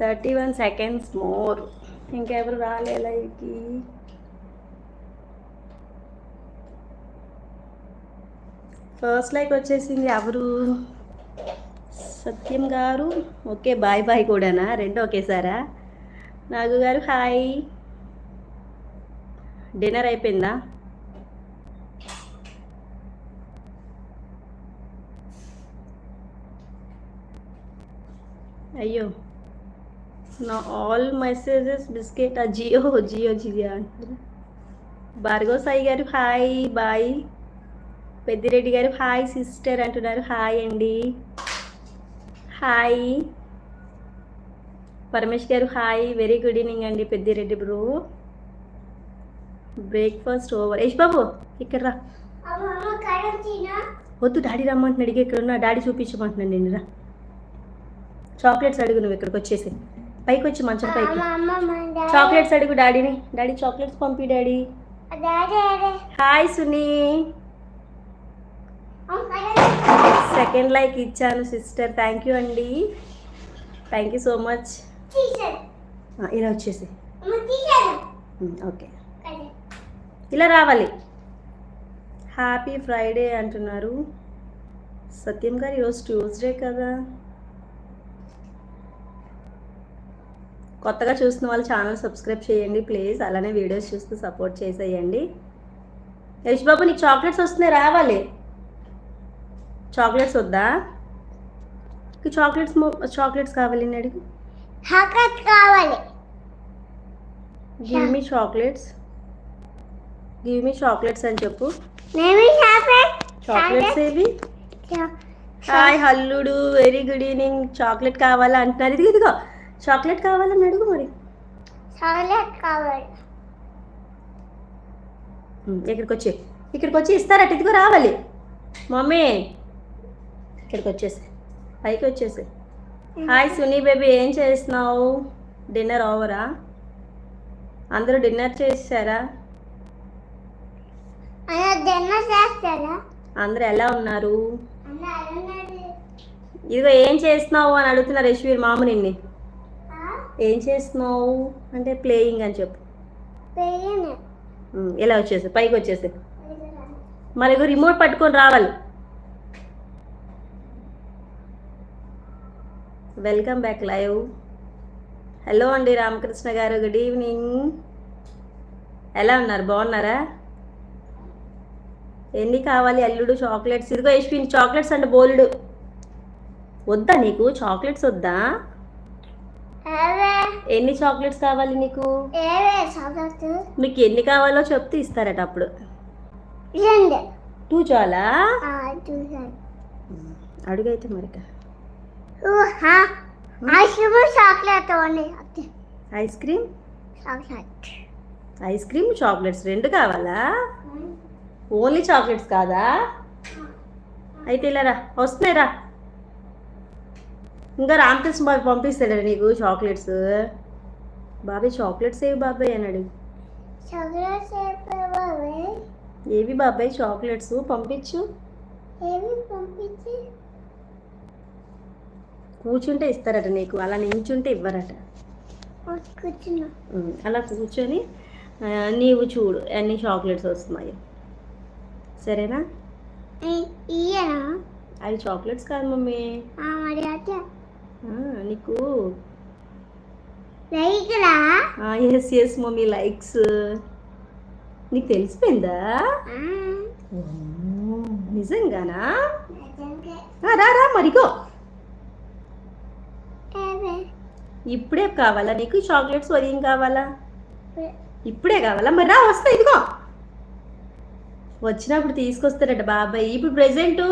Thirty one seconds more. ఇంకెవరు రాలే లైవ్కి. ఫస్ట్ లైక్ వచ్చేసింది ఎవరు? సత్యం గారు. ఓకే బాయ్ బాయ్ కూడానా? రెండు ఒకేసారా? నాగు గారు హాయ్. డిన్నర్ అయిపోయిందా? అయ్యో. నా ఆల్ మెసేజెస్ బిస్కెట్ ఆ జియో జియో జియో అంటారు భార్గవ్ సాయి గారు hi bye Peddireddy garu hi sister అంటున్నారు. హాయ్ అండి hi Paramesh garu hi very good evening అండి Peddireddy bro breakfast over Yash బాబు ఇక్కడ రా. వద్దు డాడీ రమ్మంటున్నాడు. అడిగి ఇక్కడ ఉన్నా డాడీ చూపించమంటున్నాను నేను రా. చాక్లెట్స్ అడుగు నువ్వు ఇక్కడికి వచ్చేసి. పైకి. వచ్చి మంచం పైకి చాక్లెట్స్ అడుగు డాడీని. డాడీ చాక్లెట్స్ పంపి daddy. Hi Suni. Second like ఇచ్చాను సిస్టర్. థ్యాంక్ యూ అండి. Thank you so much. ఇలా వచ్చేసి. ఓకే. ఇలా రావాలి. హ్యాపీ ఫ్రైడే అంటున్నారు. సత్యం గారు ఈరోజు ట్యూస్డే కదా. కొత్తగా చూస్తున్న వాళ్ళు ఛానల్ సబ్స్క్రైబ్ చేయండి ప్లీజ్. అలానే వీడియోస్ చూస్తూ సపోర్ట్ చేసేయండి. యశ్ బాబు నీకు చాక్లెట్స్ వస్తున్నాయి రావాలి. చాక్లెట్స్ వద్దా? చాక్లెట్స్ చాక్లెట్స్ కావాలి నేను అడిగి. కావాలి. Give me chocolates. Give me chocolates అని చెప్పు. చాక్లెట్స్. ఏవి? హాయ్ హల్లుడు వెరీ గుడ్ ఈవినింగ్. చాక్లెట్ కావాలా అంటున్నారు. ఇది ఇదిగో. చాక్లెట్ కావాలని అడుగు మరి? చాక్లెట్ కావాలి. ఇక్కడికి వచ్చి ఇక్కడికి వచ్చి ఇస్తారట ఇదిగో రావాలి. మమ్మీ ఇక్కడికి వచ్చేసి పైకి వచ్చేసి హాయ్ సునీ బేబీ ఏం చేస్తున్నావు? డిన్నర్ ఓవరా? అందరూ డిన్నర్ చేసారా చేస్తారా? అందరూ ఎలా ఉన్నారు? ఇదిగో ఏం చేస్తున్నావు అని అడుగుతున్నారు యశ్వీర్ మామ నిన్ని. ఏం చేస్తున్నావు? అంటే ప్లేయింగ్ అని చెప్పు. ఇలా వచ్చేసి? పైకి వచ్చేసి. మరి రిమోట్ పట్టుకొని రావాలి. వెల్కమ్ బ్యాక్ లైవ్ హలో అండి రామకృష్ణ గారు. గుడ్ ఈవినింగ్ ఎలా ఉన్నారు? బాగున్నారా? ఎన్ని కావాలి? అల్లుడు చాక్లెట్స్ ఇదిగో యశ్విన్ చాక్లెట్స్ అంటే బోల్డ్ వద్దా నీకు? చాక్లెట్స్ వద్దా? ఎన్ని చాక్లెట్స్ కావాలి నీకు? మీకు ఎన్ని కావాలో చెప్తే ఇస్తారట అప్పుడు. టూ చాలా? అడుగైతే మరిక. Ice cream chocolate ice cream? Chocolate. Ice cream chocolates రెండు కావాలా? ఓన్లీ చాక్లెట్స్ కాదా? అయితే ఇలా రా. వస్తున్నాయి రా. ఇంకా రామకృష్ణ బాబు పంపిస్తాడా నీకు చాక్లెట్స్ బాబాయ్ చాక్లెట్స్ ఏవి బాబాయ్ అని అడుగు. చాక్లెట్ చెప్పే ఏవి బాబాయ్ చాక్లెట్స్ పంపించు. కూర్చుంటే ఇస్తారట నీకు. అలా నించుంటే ఇవ్వరట. అలా కూర్చొని నీవు చూడు అన్ని చాక్లెట్స్ వస్తున్నాయి. సరేనా? అవి చాక్లెట్స్ కాదు మమ్మీ. నీకు? ఎస్ ఎస్ మమ్మీ లైక్స్ నీకు తెలిసిపోయిందా? నిజంగానా? రా రా మరిగో. ఇప్పుడే కావాలా నీకు? చాక్లెట్స్ ఉదయం కావాలా? ఇప్పుడే కావాలా? మరి రా వస్తా ఇదిగో. వచ్చినప్పుడు తీసుకొస్తారట బాబాయ్. ఇప్పుడు ప్రెసెంట్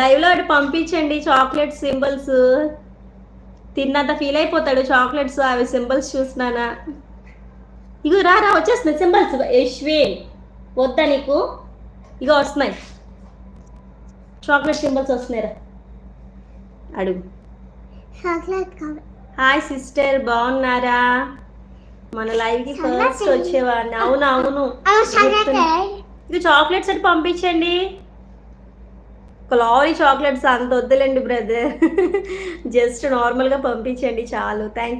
లైవ్లో అటు పంపించండి చాక్లెట్ సింబల్స్. తిన్నంత ఫీల్ అయిపోతాడు. చాక్లెట్స్ అవి సింబల్స్ చూసినానా? ఇగో రా రా వచ్చేస్తున్నాయి సింబల్స్ యశ్విన్ వద్దా నీకు? ఇగో వస్తున్నాయి. చాక్లెట్ సింబల్స్ వస్తున్నాయి రా. అడుగు. హాయ్ సిస్టర్ బాగున్నారా? మన లైవ్కి ఫస్ట్ వచ్చేవాడిని. అవును అవును. ఇది చాక్లెట్స్ అని పంపించండి. ఒక లారీ చాక్లెట్స్ అంత వద్దులేండి బ్రదర్ జస్ట్ నార్మల్గా పంపించండి చాలు. థ్యాంక్